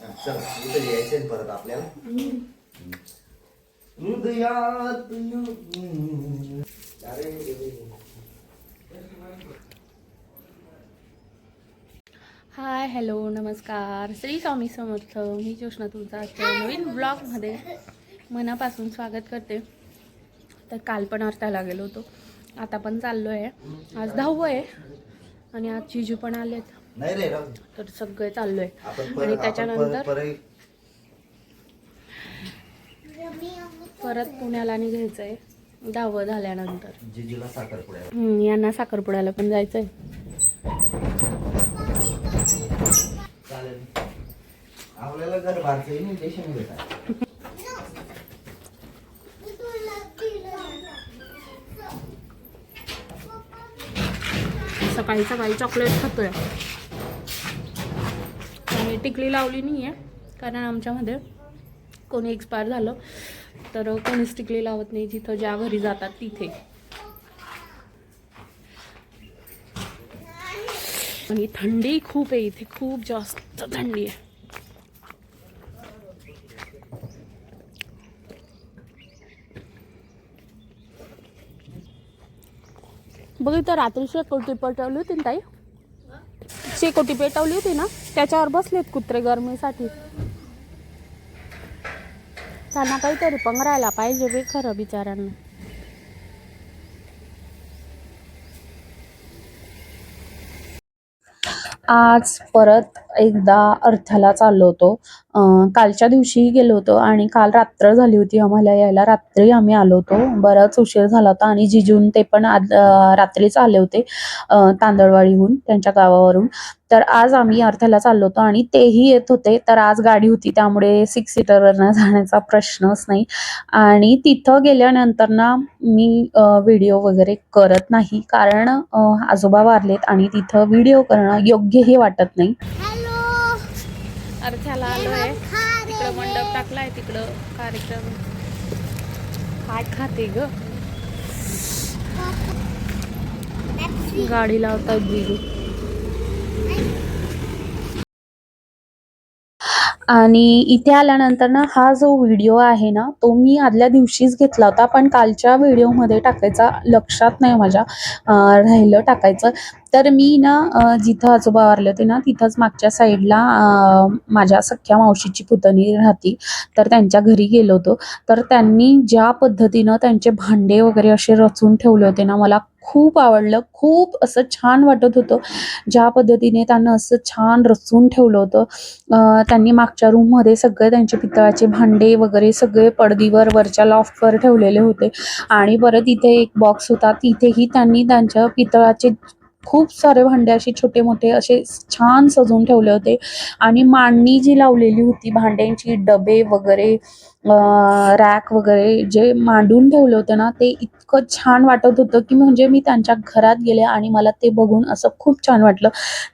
चल इथं परत आपल्याला. हाय हॅलो नमस्कार. श्री स्वामी समर्थ. मी जोशना तुमचा आजच्या नवीन ब्लॉगमध्ये मनापासून स्वागत करते. तर काल पण अर्थाला गेलो होतो. आता पण चाललो आहे आज दहावं आहे. आणि आज चिजू पण आलेत. नाही रे राहू दे. तर सगळे चाललो आहे आपण पर- आणि आपण त्याच्यानंतर पर- पर- परत पुण्याला निघायचं आहे दहावं झाल्यानंतर. जिजूला साखरपुड्या हम्म, यांना साखरपुड्याला पण जायचं आहे चालेल. आपल्याला घर बारचं इन्व्हिटेशन भेटा सकाळी सकाळी चॉकलेट खातोय. आणि टिकली लावली नाही आहे कारण आमच्यामध्ये कोणी एक्सपायर झालं तर कोणीच टिकली लावत नाही जिथं ज्या घरी जातात तिथे. आणि थंडी खूप आहे इथे खूप जास्त थंडी आहे. बघ इथं रात्री शेकोटी पटवली होती ना ताई? शेकोटी पेटवली होती ना त्याच्यावर बसलेत कुत्रे गरमीसाठी. त्यांना काहीतरी पंगरायला पाहिजे बे खरं बिचाऱ्यांना. आज परत एकदा अर्थाला चाललो होतो. कालच्या दिवशीही गेलो होतो आणि काल रात्र झाली होती आम्हाला यायला. रात्री आम्ही आलो होतो. बराच उशीर झाला होता आणि जिजून ते पण आज रात्रीच आले होते तांदळवाडीहून त्यांच्या गावावरून. तर आज आम्ही अर्थाला चाललो होतो आणि तेही येत होते. तर आज गाडी होती. त्यामुळे सिक्स सीटरवरनं जाण्याचा प्रश्नच नाही. आणि तिथं गेल्यानंतर ना मी व्हिडिओ वगैरे करत नाही. कारण आजोबा वारलेत आणि तिथं व्हिडिओ करणं योग्यही वाटत नाही. अर्थाला आलोय. तिकडं मंडप टाकलाय तिकडं कार्यक्रम. काय खाते ग? गाडी लावतात बिलू. आणि इथे आल्यानंतर ना हा जो व्हिडिओ आहे ना तो मी आदल्या दिवशीच घेतला होता पण कालच्या व्हिडिओमध्ये टाकायचा लक्षात नाही माझ्या राहिलं टाकायचं. तर मी ना जिथं आजोबा वारले होते ना तिथंच मागच्या साईडला माझ्या सख्या मावशीची पुतणी राहती तर त्यांच्या घरी गेलो होतो. तर त्यांनी ज्या पद्धतीनं त्यांचे भांडे वगैरे असे रचून ठेवले होते ना मला खूप आवडलं. खूप असं छान वाटत होतं. ज्या पद्धतीने त्यांना असं छान रचून ठेवलं होतं. त्यांनी मागच्या रूममध्ये सगळे त्यांचे पितळाचे भांडे वगैरे सगळे पडदीवर वरच्या लॉफ्टवर ठेवलेले होते. आणि परत इथे एक बॉक्स होता. तिथेही त्यांनी त्यांच्या पितळाचे खूप सारे भांडे असे छोटे मोठे असे छान सजवून ठेवले होते. आणि मांडणी जी लावलेली होती भांड्यांची डबे वगैरे रॅक वगैरे जे मांडून ठेवलं होतं ना ते इतकं छान वाटत होतं की म्हणजे मी त्यांच्या घरात गेले आणि मला ते बघून असं खूप छान वाटलं.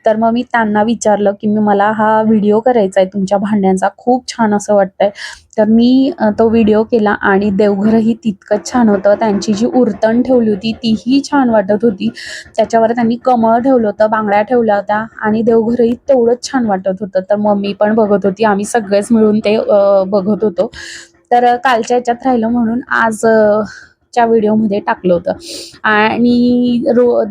तर मग मी त्यांना विचारलं की मी मला हा व्हिडिओ करायचा आहे तुमच्या भांड्यांचा खूप छान असं वाटतंय. तर मी तो व्हिडिओ केला आणि देवघरही तितकंच छान होतं. त्यांची जी उरतण ठेवली होती तीही छान वाटत होती. त्याच्यावर त्यांनी कमळ ठेवलं होतं बांगड्या ठेवल्या होत्या आणि देवघरही तेवढंच छान वाटत होतं. तर मम्मी पण बघत होती आम्ही सगळेच मिळून ते बघत होतो. तर कालच्या याच्यात राहिलं म्हणून आज च्या व्हिडिओमध्ये टाकलं होतं. आणि रो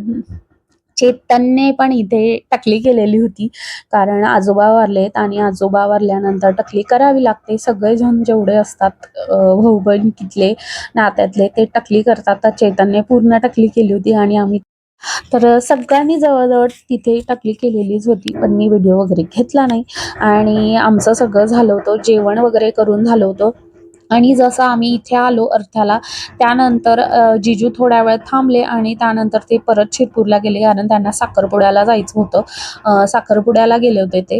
चैतन्य पण इथे टकली केलेली होती. कारण आजोबा वारलेत आणि आजोबा वारल्यानंतर टकली करावी लागते. सगळेजण जेवढे असतात भाऊ बहीण तिथले नात्यातले ते टकली करतात. तर चैतन्य पूर्ण टकली केली होती आणि आम्ही तर सगळ्यांनी जवळजवळ तिथे टकली केलेलीच होती. पण मी व्हिडिओ वगैरे घेतला नाही. आणि आमचं सगळं झालं होतं. जेवण वगैरे करून झालं होतं. आणि जसं आम्ही इथे आलो अर्थाला त्यानंतर जिजू थोड्या वेळ थांबले आणि त्यानंतर ते परत शिरपूरला गेले कारण त्यांना साखरपुड्याला जायचं होतं. साखरपुड्याला गेले होते ते.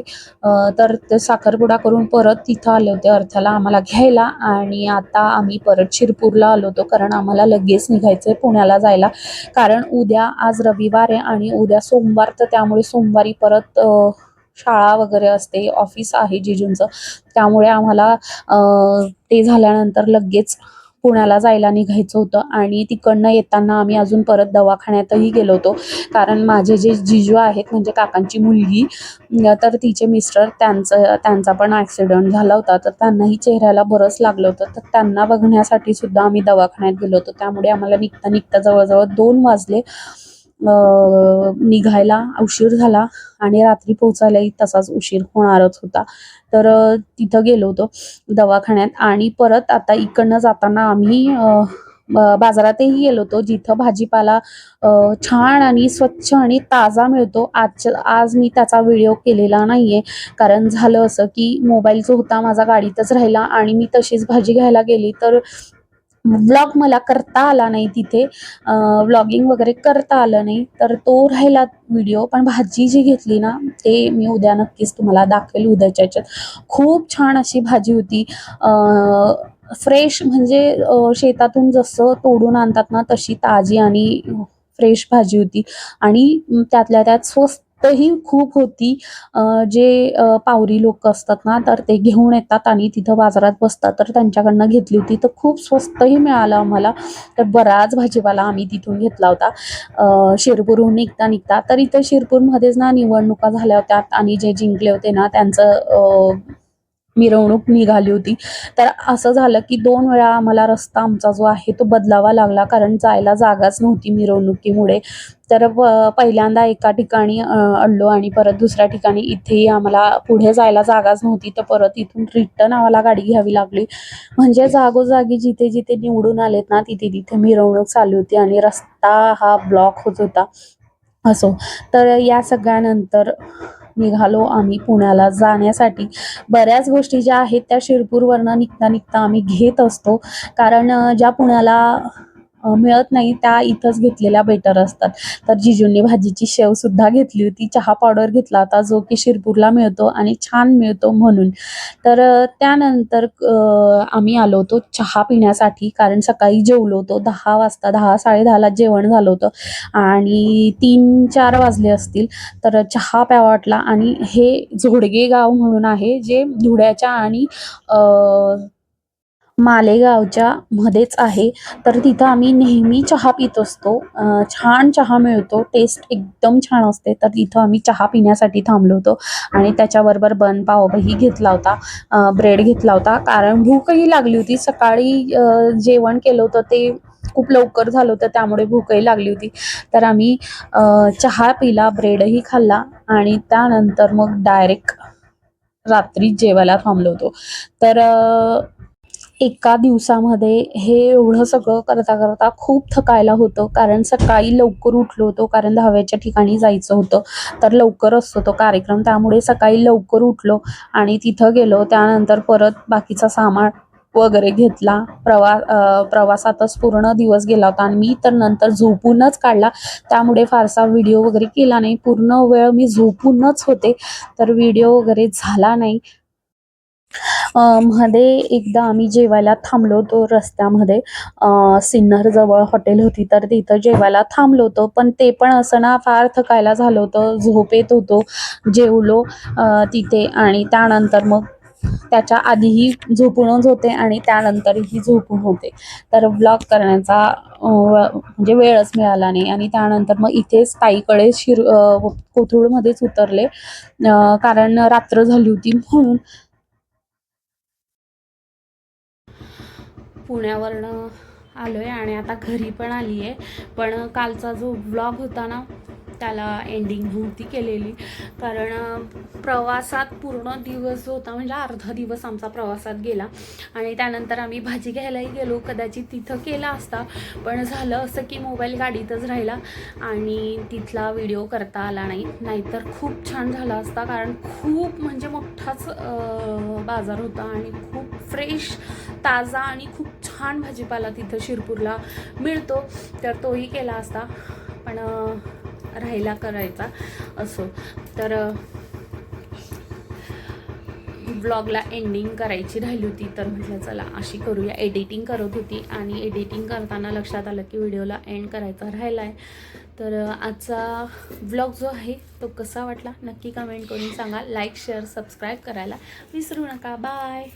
तर ते साखरपुडा करून परत तिथं आले होते अर्थाला आम्हाला घ्यायला आणि आता आम्ही परत शिरपूरला आलो होतो कारण आम्हाला लगेच निघायचं आहे पुण्याला जायला. कारण उद्या आज रविवार आहे आणि उद्या सोमवार तर त्यामुळे सोमवारी परत शाळा वगैरे असते ऑफिस आहे जिजूंचं. त्यामुळे आम्हाला ते झाल्यानंतर लगेच पुण्याला जायला निघायचं होतं. आणि तिकडनं येताना आम्ही अजून परत दवाखान्यातही गेलो होतो. कारण माझे जे जिजू आहेत म्हणजे काकांची मुलगी तर तिचे मिस्टर त्यांचं त्यांचा पण ॲक्सिडेंट झाला होता. तर त्यांनाही चेहऱ्याला बरंच लागलं होतं. तर त्यांना बघण्यासाठी सुद्धा आम्ही दवाखान्यात गेलो होतो. त्यामुळे आम्हाला निघता निघता जवळजवळ दोन वाजले. निघायला उशीर झाला आणि रात्री पोहोचायलाही तसाच उशीर होणारच होता. तर तिथं गेलो होतो दवाखान्यात आणि परत आता इकडनं जाताना आम्ही बाजारातही गेलो होतो जिथं भाजीपाला छान आणि स्वच्छ आणि ताजा मिळतो. आजच्या आज मी त्याचा व्हिडिओ केलेला नाहीये कारण झालं असं की मोबाईल जो होता माझा गाडीतच राहिला आणि मी तशीच भाजी घ्यायला गेली. तर व्लॉग मला करता आला नाही तिथे. व्लॉगिंग वगैरे करता आलं नाही. तर तो राहिला व्हिडिओ पण भाजी जी घेतली ना ते मी उद्या नक्कीच तुम्हाला दाखवेल उद्याच्या याच्यात. खूप छान अशी भाजी होती. फ्रेश म्हणजे शेतातून जसं तोडून आणतात ना तशी ताजी आणि फ्रेश भाजी होती. आणि त्यातल्या त्यात स्वस्त ही खूप होती. जे पावरी लोक असतात ना तर ते घेऊन येतात आणि तिथं बाजारात बसतात. तर त्यांच्याकडनं घेतली होती. तर खूप स्वस्तही मिळालं आम्हाला. तर बराच भाजीपाला आम्ही तिथून घेतला होता. शिरपूरहून निघता निघता. तर इथं शिरपूरमध्येच ना निवडणुका झाल्या होत्या. आणि जे जिंकले होते ना त्यांचं मिरवणूक निघाली होती. तर असं झालं की दोन वेळा आम्हाला रस्ता आमचा जो आहे तो बदलावा लागला. कारण जायला जागाच नव्हती मिरवणुकीमुळे. तर पहिल्यांदा एका ठिकाणी अडलो आणि परत दुसऱ्या ठिकाणी इथेही आम्हाला पुढे जायला जागाच नव्हती. तर परत इथून रिटर्न आम्हाला गाडी घ्यावी लागली. म्हणजे जागोजागी जिथे जिथे निवडून आलेत ना तिथे तिथे मिरवणूक चालू होती आणि रस्ता हा ब्लॉक होत होता. असो. तर या सगळ्यानंतर निघालो आम्ही पुण्याला जाण्यासाठी. बऱ्याच गोष्टी ज्या आहेत त्या शिरपूरवरनं निघता निघता आम्ही घेत असतो. कारण ज्या पुण्याला मिळत नाही त्या इथंच घेतलेल्या बेटर असतात. तर जिजूंनी भाजीची शेवसुद्धा घेतली होती. चहा पावडर घेतला होता जो की शिरपूरला मिळतो आणि छान मिळतो म्हणून. तर त्यानंतर आम्ही आलो होतो चहा पिण्यासाठी कारण सकाळी जेवलो होतो. दहा वाजता दहा साडेदहाला जेवण झालं होतं आणि तीन चार वाजले असतील. तर चहा प्यावा वाटला आणि हे झोडगे गाव म्हणून आहे जे धुळ्याच्या आणि मालेगावच्या मध्येच आहे. तर तिथं आम्ही नेहमी चहा पित असतो. छान चहा मिळतो. टेस्ट एकदम छान असते. तर तिथं आम्ही चहा पिण्यासाठी थांबलो होतो. आणि त्याच्याबरोबर बन पावही घेतला होता. ब्रेड घेतला होता. कारण भूकही लागली होती. सकाळी जेवण केलं होतं ते खूप लवकर झालं होतं. त्यामुळे भूकही लागली होती. तर आम्ही चहा पिला ब्रेडही खाल्ला. आणि त्यानंतर मग डायरेक्ट रात्री जेवायला थांबलो होतो. तर एका दिवसामध्ये हे एवढं सगळं करता करता खूप थकायला होतं. कारण सकाळी लवकर उठलो होतो कारण दहाव्याच्या ठिकाणी जायचं होतं. तर लवकर असतो तो कार्यक्रम. त्यामुळे सकाळी लवकर उठलो आणि तिथं गेलो. त्यानंतर परत बाकीचा सामान वगैरे घेतला. प्रवा प्रवासातच पूर्ण दिवस गेला होता आणि मी तर नंतर झोपूनच काढला. त्यामुळे फारसा व्हिडिओ वगैरे केला नाही. पूर्ण वेळ मी झोपूनच होते. तर व्हिडिओ वगैरे झाला नाही. मध्ये एकदा आम्ही जेवायला थांबलो होतो रस्त्यामध्ये. सिन्नरजवळ सिन्नर जवळ हॉटेल होती तर तिथं जेवायला थांबलो होतो. पण ते पण असं ना फार थकायला झालं होतं झोप येत होतो. जेवलो तिथे आणि त्यानंतर मग त्याच्या आधीही झोपूनच होते आणि त्यानंतरही झोपून होते. तर ब्लॉग करण्याचा व- म्हणजे वेळच मिळाला नाही. आणि त्यानंतर मग इथेच ताईकडे शिर कोथरूडमध्येच उतरले. कारण रात्र झाली होती म्हणून पुण्यावरनं आलो आहे आणि आता घरी पण आली आहे पण कालचा जो ब्लॉग होता ना त्याला एंडिंग नव्हती केलेली. कारण प्रवासात पूर्ण दिवस जो होता म्हणजे अर्धा दिवस आमचा प्रवासात गेला. आणि त्यानंतर आम्ही भाजी घ्यायलाही गेलो कदाचित तिथं केला असता. पण झालं असं की मोबाईल गाडीतच राहिला आणि तिथला व्हिडिओ करता आला नाही. नाहीतर खूप छान झाला असता कारण खूप म्हणजे मोठाच बाजार होता आणि खूप फ्रेश ताजा आणि खूप छान भाजीपाला तिथं शिरपूरला मिळतो तर तोही केला असता. पण राहिला करायचा असो. तर ब्लॉगला एंडिंग करायची राहिली होती तर म्हटलं चला अशी करूया. एडिटिंग करत होती आणि एडिटिंग करताना लक्षात आलं की व्हिडिओला एंड करायचा राहिला आहे तर आजचा ब्लॉग जो आहे तो कसा वाटला? नक्की कमेंट करून सांगा. लाईक शेअर सबस्क्राईब करायला विसरू नका. बाय